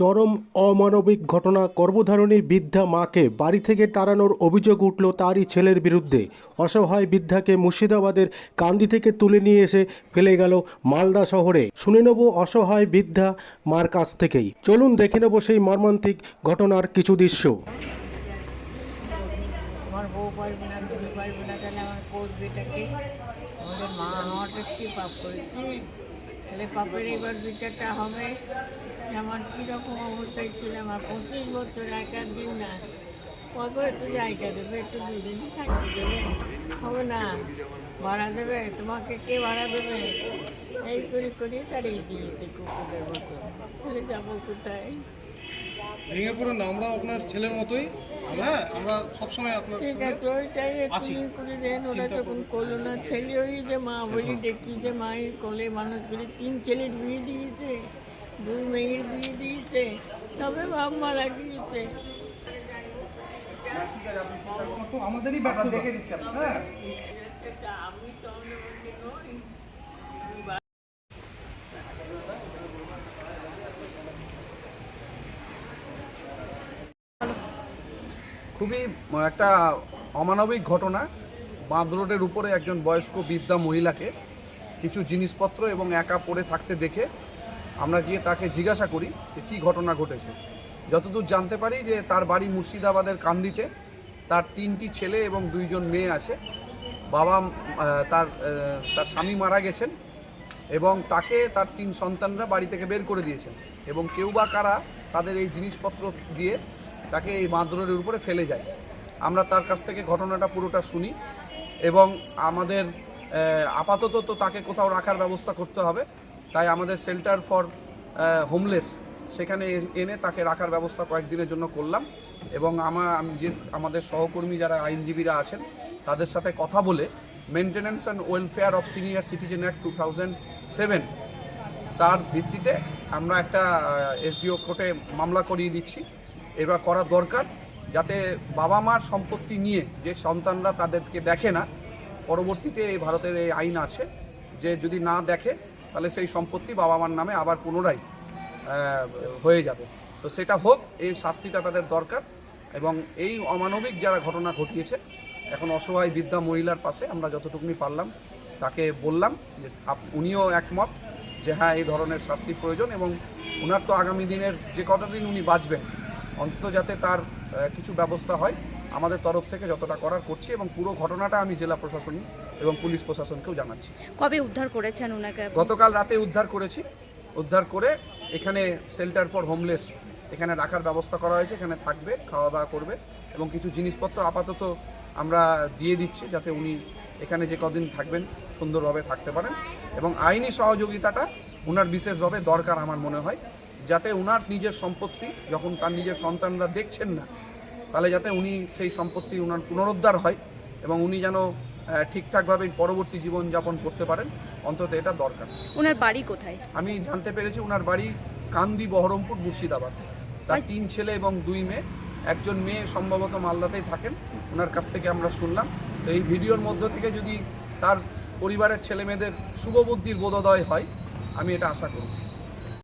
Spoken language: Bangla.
চরম অমানবিক ঘটনা গর্ভধারণী বৃদ্ধা মাকে বাড়ি থেকে তাড়ানোর অভিযোগ উঠল তারই ছেলের বিরুদ্ধে। অসহায় বৃদ্ধাকে মুর্শিদাবাদের কান্দি থেকে তুলে নিয়ে এসে ফেলে গেল মালদা শহরে। শুনে নেব অসহায় বৃদ্ধা মার কাছ থেকেই। চলুন দেখে নেব সেই মর্মান্তিক ঘটনার কিছু দৃশ্য। আমার বউ পারবে না পারবে না তাহলে আমার কোচ বেটাকে আমাদের মা হওয়াটা কি পাপ করেছি। তাহলে পাপের এবার বিচারটা হবে। আমার কীরকম অবস্থায় ছিলাম আর পঁচিশ বছর এক দিন না। কত একটু জায়গা দেবে, একটু দুদিন থাকতে দেবে। হবে না। ভাড়া দেবে, তোমাকে কে ভাড়া দেবে? এই করে করে তাড়িয়ে দিয়েছে কুকুরের মতো। তাহলে যাব কোথায়? ভেঙে পড়ুন না আমরাও আপনার ছেলের মতোই। হ্যাঁ আমরা সবসময় আপনার ঠিক আছে ওইটাই আছি। করে দেন ওরা চিন্তা যখন করল না। ছেলে ওই যে মা বলি দেখি যে কোলে মানুষ করে তিন ছেলের বিয়ে দিয়েছে দুই মেয়ের বিয়ে দিয়েছে তবে বাপ মারা গিয়েছে। আমাদেরই ব্যর্থতা দেখে দিচ্ছি হ্যাঁ। আমি তো খুবই একটা অমানবিক ঘটনা। বাঁধ রোডের উপরে একজন বয়স্ক বৃদ্ধা মহিলাকে কিছু জিনিসপত্র এবং একা পড়ে থাকতে দেখে আমরা গিয়ে তাকে জিজ্ঞাসা করি যে কী ঘটনা ঘটেছে। যতদূর জানতে পারি যে তার বাড়ি মুর্শিদাবাদের কান্দিতে, তার তিনটি ছেলে এবং দুইজন মেয়ে আছে। বাবা তার তার স্বামী মারা গেছেন এবং তাকে তার তিন সন্তানরা বাড়ি থেকে বের করে দিয়েছেন এবং কেউ বা কারা তাদের এই জিনিসপত্র দিয়ে তাকে এই মাদ্রের উপরে ফেলে যায়। আমরা তার কাছ থেকে ঘটনাটা পুরোটা শুনি এবং আমাদের আপাতত তো তাকে কোথাও রাখার ব্যবস্থা করতে হবে। তাই আমাদের শেল্টার ফর হোমলেস সেখানে এনে তাকে রাখার ব্যবস্থা কয়েকদিনের জন্য করলাম এবং আমার যে, আমাদের সহকর্মী যারা আইনজীবীরা আছেন, তাদের সাথে কথা বলে maintenance and welfare of senior citizen act two thousand seven তার ভিত্তিতে আমরা একটা এসডিও কোর্টে মামলা করিয়ে দিচ্ছি। এবার করা দরকার যাতে বাবা মার সম্পত্তি নিয়ে যে সন্তানরা তাদেরকে দেখে না, পরবর্তীতে এই ভারতের এই আইন আছে যে যদি না দেখে, তাহলে সেই সম্পত্তি বাবা মার নামে আবার পুনরায় হয়ে যাবে। তো সেটা হোক, এই শাস্তিটা তাদের দরকার এবং এই অমানবিক যারা ঘটনা ঘটিয়েছে, এখন অসহায় বৃদ্ধা মহিলার পাশে আমরা যতটুকুনি পারলাম, তাকে বললাম যে উনিও একমত যে হ্যাঁ এই ধরনের শাস্তি প্রয়োজন এবং ওনার তো আগামী দিনের যে কটা দিন উনি বাঁচবেন অন্তত যাতে তার কিছু ব্যবস্থা হয়। আমাদের তরফ থেকে যতটা করার করছি এবং পুরো ঘটনাটা আমি জেলা প্রশাসন এবং পুলিশ প্রশাসনকেও জানাচ্ছি। কবে উদ্ধার করেছেন ওনাকে গতকাল রাতে উদ্ধার করেছি। উদ্ধার করে এখানে শেল্টার ফর হোমলেস এখানে রাখার ব্যবস্থা করা হয়েছে এখানে থাকবে খাওয়া দাওয়া করবে এবং কিছু জিনিসপত্র আপাতত আমরা দিয়ে দিচ্ছি যাতে উনি এখানে যে কদিন থাকবেন সুন্দরভাবে থাকতে পারেন এবং আইনি সহযোগিতাটা ওনার বিশেষভাবে দরকার আমার মনে হয়। যাতে ওনার নিজের সম্পত্তি যখন তার নিজের সন্তানরা দেখছেন না তাহলে যাতে উনি সেই সম্পত্তি ওনার পুনরুদ্ধার হয় এবং উনি যেন ঠিকঠাকভাবে পরবর্তী জীবন জীবনযাপন করতে পারেন অন্তত এটা দরকার। ওনার বাড়ি কোথায়? আমি জানতে পেরেছি ওনার বাড়ি কান্দি বহরমপুর মুর্শিদাবাদ। তার তিন ছেলে এবং দুই মেয়ে। একজন মেয়ে সম্ভবত মালদাতেই থাকেন ওনার কাছ থেকে আমরা শুনলাম। তো এই ভিডিওর মধ্য থেকে যদি তার পরিবারের ছেলে মেয়েদের শুভবুদ্ধির বোধোদয় হয় আমি এটা আশা করি।